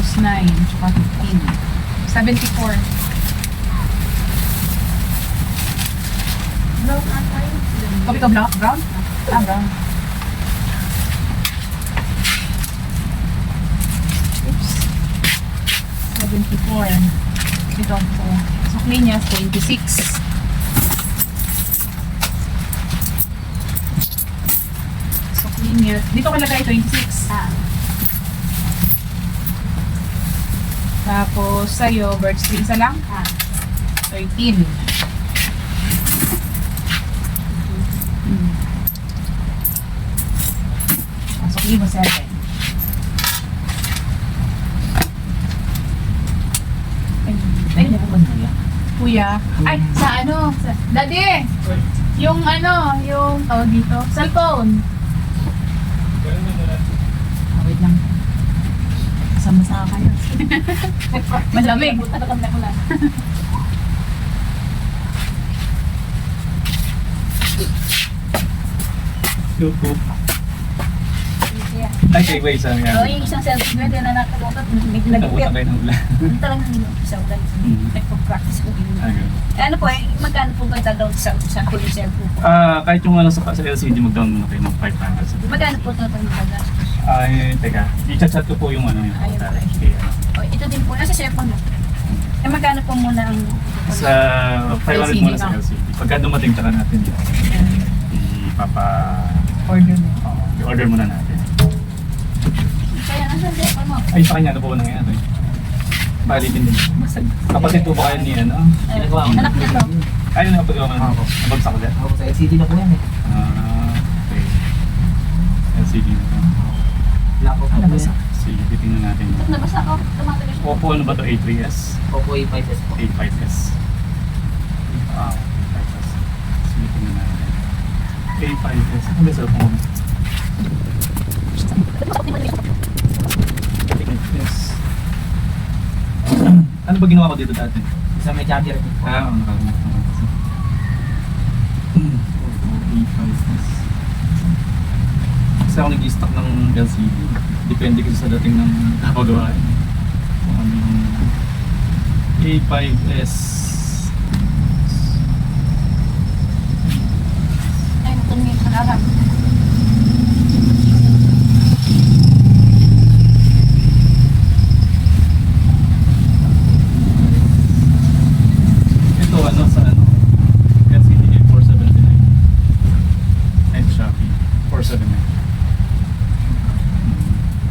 Tapos 9, tsaka 15. 74. Brown ata yun. Copy ko black? Brown? Ah, brown. Oops. 74. Ito po. Sukli niya, 26. Sukli niya. Dito ko lagay 26. Ah. Tapos sa'yo, birthday isa lang? Ah. 13. Hmm. Pasok mo 7. Ay, ay, Ano ba kuya. Ay, sa ano? Sa, daddy! Yung ano, yung tawag dito, cellphone. Ah, wait lang. Sama-sama kayo. Malamig. Yeah. Ay, kay Waze, ano Oo, yan? yung isang selfie ko, na nakalimutan. Nabuta Nag-pit. kayo ng ulan. Ano talagang hindi sa ulan. Mm. Nagpo-practice ko din. Ah, ganun. Ano po eh, magkano po ba download sa sa cellphone po? Ah, kahit yung ano sa, sa LCD, mag-down muna kayo ng 500. sa- Magkano po ito itong magastos? Ay, teka. I-chat ko po yung ano yung Ayun contact. Ano. Ito din po, nasa cellphone mo. Eh, magkano po muna ang... Sa 500 LCD muna sa. LCD. Pagka dumating, tsaka natin ipapa... Order mo. oo, i-order muna natin. Kaya nasa cellphone mo. Ay, sa kanya, ano po ba nangyayari? Balitin din. Kapatid po ba kayo ni ano? Eh, anak niya to. Pag-gawa ng Ako. nabagsak ulit. Ako sa LCD na po yan eh. Ah, okay. LCD na to. Laptop Ano na ba po yan. Sige, titingnan natin. Nabasa ako? Tumatagal siya. Oppo, ano ba to? A3s? Oppo A5s po. A5s. Ah, A5s. Sige, tingnan natin. A5s. Ano ba sa phone? A5s. ano ba ginawa ko dito dati? Isa may charger. Ah, ko kasi. Oppo A5s. Kasi ako nag-stock ng LCD. Depende kasi sa dating ng kapagawa. Kung ano yung A5s. Ay, tumingin sa harap. Ito ano sa ano? LCD ay 479. And Shopee 479.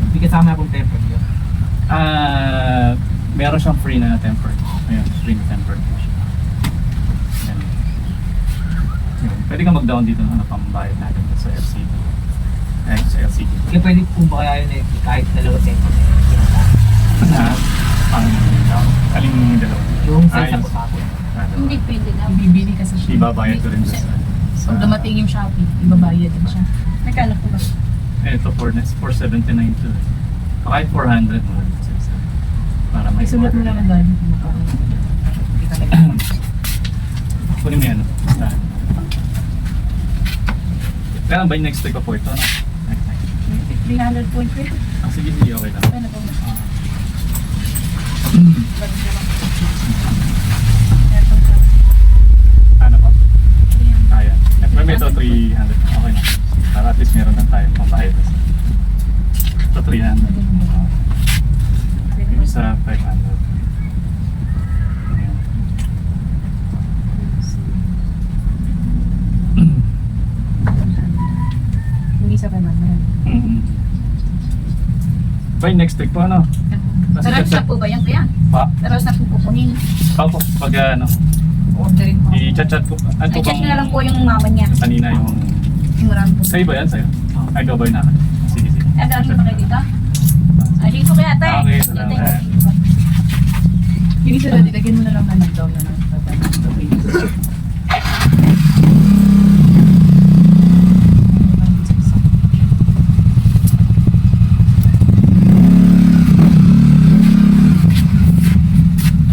Hindi kasama akong temper yun. Ah, meron siyang free na tempered. Ayun, free na tempered po siya. Yan. Yun. Pwede ka mag-down dito ng ano pambayad natin sa LCD. Ay, sa LCD. Kaya pwede po ba kaya yun eh, kahit dalawa temper eh. Ah, pang aling dalawa. Yung na yung- po. Ah. Hindi pwede na. Bibili ka sa shop. Ibabayad ko rin sa... sa Pag dumating yung Shopee, ibabayad din siya. Magkano po ba? Eh, ito, 4, 479 to. Kahit 400 mo. Para may Isulat mo order. lang ang dahil. Kunin mo yan. Basta. Kailan ba yung next week pa po ito? No? Next time. 300 point ko yun. Ah, sige, sige, okay lang. Ano ba? Ano pa? Kaya. Eh, may ito 300. Okay na. Para at least meron na tayo. Ito 300. Yung isa 500. Ayan. Hindi sa kanan. Mhm. By next week po ano? Taras na po ba yan kaya? Pa, Taras na po pupunin. pa po, pag ano, Orderin ko. i-chat-chat ko. Ano po bang na lang po yung mama niya. kanina yung... Yung ram po. Sa'yo ba yan? Sa'yo? Ay, yun naka? Sige, sige. Ano, ano ba kayo dito? Ah, dito kaya tayo. Okay, salamat. Hindi sila, dilagyan mo na lang na down na lang.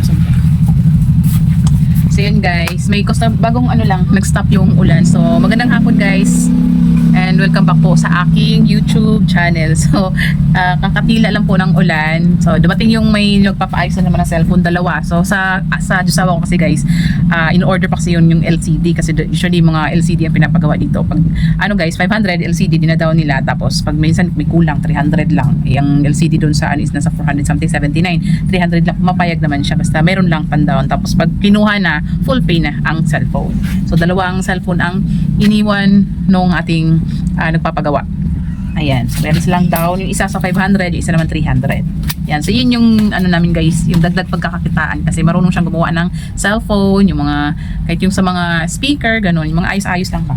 Asan ka? So yun guys, may costa, bagong ano lang, nag-stop yung ulan. So magandang hapon guys. And welcome back po sa aking YouTube channel. So, ah, kakatila lang po ng ulan. So, dumating yung may nagpapaayos na naman ng cellphone, dalawa. So, sa sa Diyosawa ko kasi guys, ah, in-order pa kasi yun yung LCD kasi usually mga LCD ang pinapagawa dito. Pag ano guys, 500 LCD dinadaw nila tapos pag minsan may kulang 300 lang. Yung LCD doon sa ano is nasa 400 something 79. 300 lang pumapayag naman siya basta meron lang pandown. Tapos pag kinuha na, full pay na ang cellphone. So dalawang cellphone ang iniwan nung ating ah, nagpapagawa. Ayan. So, meron silang down. Yung isa sa 500, yung isa naman 300. Yan. So, yun yung ano namin guys, yung dagdag pagkakakitaan. Kasi marunong siyang gumawa ng cellphone, yung mga, kahit yung sa mga speaker, ganun. Yung mga ayos-ayos lang ba?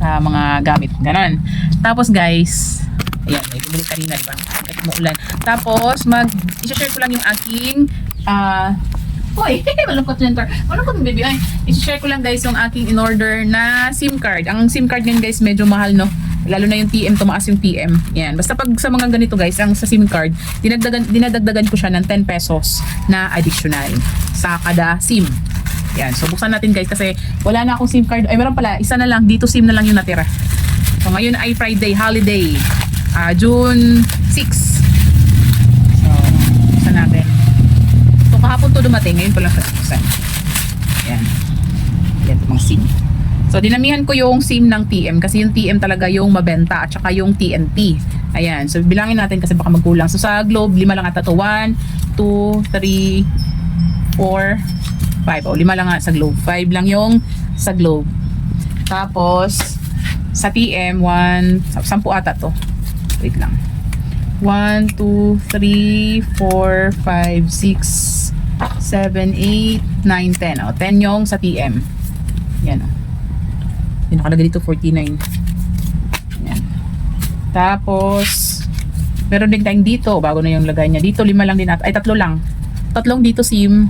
Sa mga gamit. Ganun. Tapos guys, ayan, may bumili kanina, diba? Kahit umuulan. Tapos, mag, i-share ko lang yung aking, ah, Hoy, malungkot yung tar. Malungkot yung baby. Ay, i-share ko lang guys yung aking in-order na SIM card. Ang SIM card ngayon guys medyo mahal no. Lalo na yung TM, tumaas yung TM. Yan. Basta pag sa mga ganito guys, ang sa SIM card, dinagdagan, dinadagdagan ko siya ng 10 pesos na additional sa kada SIM. Yan. So buksan natin guys kasi wala na akong SIM card. Ay meron pala, isa na lang. Dito SIM na lang yung natira. So ngayon ay Friday, holiday. Ah, June 6. So, buksan natin. So kahapon to dumating, ngayon pa lang sa buksan. Yan. Yan, mga SIM. So dinamihan ko yung SIM ng TM kasi yung TM talaga yung mabenta at saka yung TNT. Ayan. So bilangin natin kasi baka magkulang. So sa Globe, lima lang ata to. 1, 2, 3, 4, 5. O, lima lang nga sa Globe. 5 lang yung sa Globe. Tapos, sa TM, 1, 10 ata to. Wait lang. 1, 2, 3, 4, 5, 6, 7, 8, 9, 10. O, 10 yung sa TM. Yan o. Yung nakalagay dito 49. Yan. Tapos, meron din tayong dito. Bago na yung lagay niya. Dito, lima lang din at Ay, tatlo lang. Tatlong dito SIM.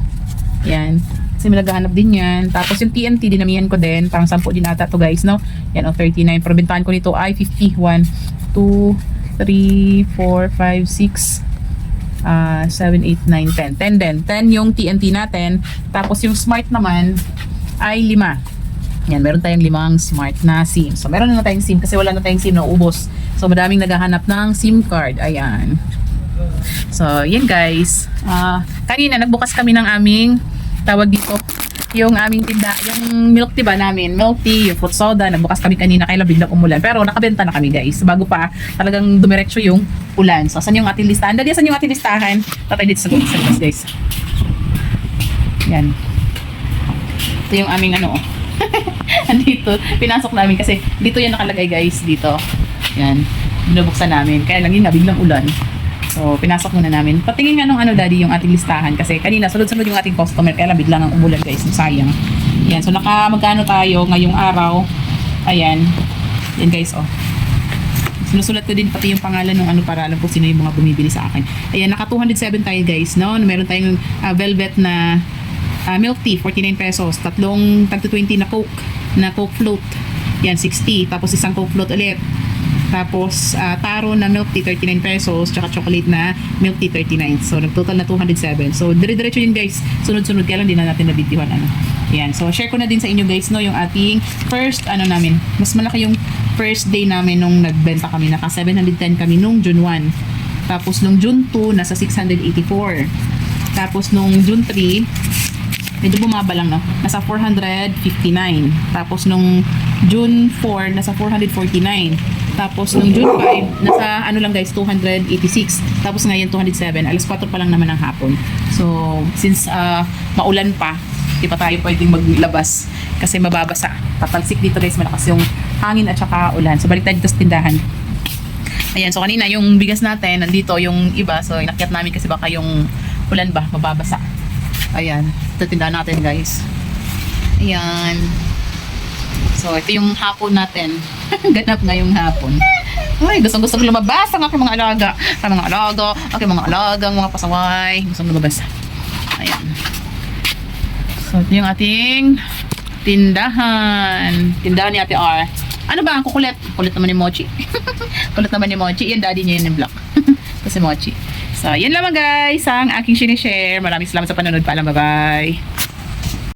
Yan. Kasi naghahanap din yan. Tapos yung TNT, dinamihan ko din. Parang 10 din ata to guys, no? Yan o, 39. Pero ko nito ay 50. 1, 2, 3, 4, 5, 6, ah 7, 8, 9, 10. 10 din. 10 yung TNT natin. Tapos yung smart naman ay 5. Yan, meron tayong limang smart na SIM. So, meron na tayong SIM kasi wala na tayong SIM na ubos. So, madaming naghahanap ng SIM card. Ayan. So, yan guys. Ah, kanina, nagbukas kami ng aming tawag dito yung aming tinda, yung milk tea ba namin, milk tea, yung fruit soda, nagbukas kami kanina, kailan biglang umulan. Pero nakabenta na kami guys, bago pa talagang dumiretso yung ulan. So, saan yung ating listahan? Dali, saan yung ating listahan? Tatay dito sa labas, guys. Yan. Ito yung aming ano, oh. Andito, pinasok namin kasi dito yan nakalagay guys, dito. Yan, binubuksan namin. Kaya lang yun nga, biglang ulan. So, pinasok muna namin. Patingin nga nung ano daddy yung ating listahan kasi kanina sunod-sunod yung ating customer kaya lang biglang ang umulan guys, sayang. Yan, so naka magkano tayo ngayong araw. Ayan. Yan guys, oh. Sinusulat ko din pati yung pangalan ng ano para alam ko sino yung mga bumibili sa akin. Ayan, naka 207 tayo guys, no? Meron tayong ah, velvet na ah, milk tea, 49 pesos. Tatlong tag 20 na Coke, na Coke float. Yan, 60. Tapos isang Coke float ulit. Tapos ah, taro na milk tea, 39 pesos. Tsaka chocolate na milk tea, 39. So, nagtotal na 207. So, dire-diretso yun guys. Sunod-sunod. Kaya lang din na natin nabitiwan. Ano. Yan. So, share ko na din sa inyo guys, no, yung ating first, ano namin. Mas malaki yung first day namin nung nagbenta kami. Naka 710 kami nung June 1. Tapos nung June 2, nasa 684. Tapos nung June 3, medyo bumaba lang, no? Nasa 459. Tapos nung June 4, nasa 449. Tapos nung June 5, nasa ano lang guys, 286. Tapos ngayon 207. Alas 4 pa lang naman ng hapon. So, since ah, maulan pa, di pa tayo pwedeng maglabas kasi mababasa. Tatalsik dito guys, malakas yung hangin at saka ulan. So, balik tayo dito sa tindahan. Ayan, so kanina yung bigas natin, nandito yung iba. So, inakyat namin kasi baka yung ulan ba, mababasa. Ayan, ito tindahan natin guys. Ayan. So, ito yung hapon natin. Ganap na yung hapon. Ay, gustong gusto lumabas ang aking mga alaga. Ang mga alaga, aking mga alagang mga pasaway. Gustong lumabas. Ayan. So, ito yung ating tindahan. Tindahan ni Ate R. Ano ba? Ang kukulit. Kulit naman ni Mochi. kulit naman ni Mochi. Yan, daddy niya yun yung block. Ito si Mochi. So, yan lamang guys ang aking sinishare. Maraming salamat sa panonood. Paalam. Bye-bye.